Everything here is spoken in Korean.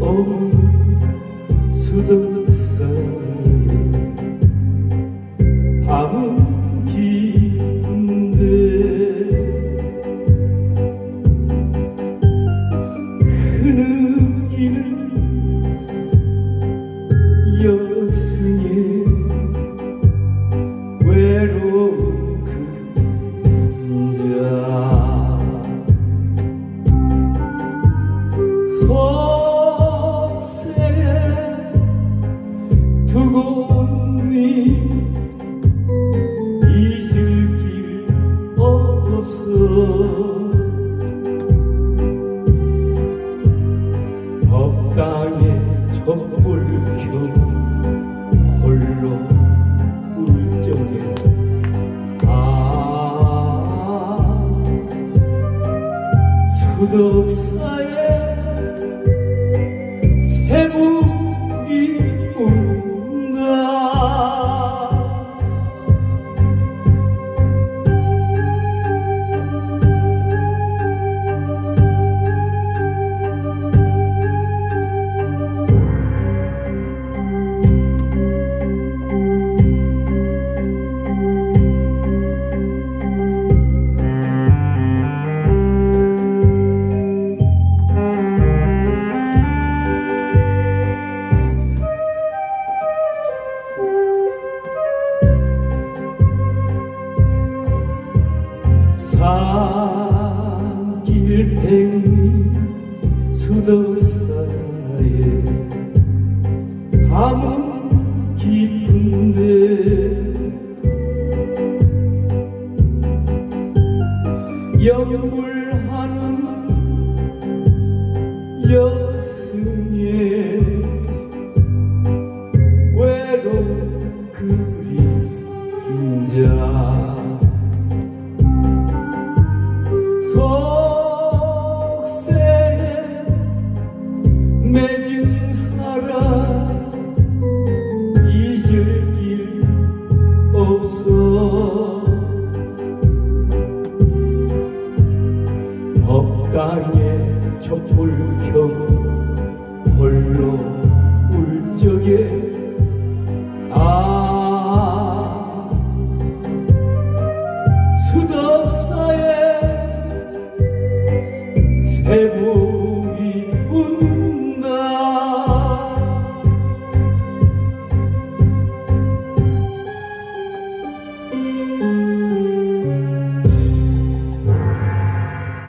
없는 수덕사에 밤은 법당에 촛불 켜 홀로 울 적에 아 수덕사에 새벽 산길 백리 수덕사에 밤은 깊은데 영불하는 여승의 외로운 그 촛불 켜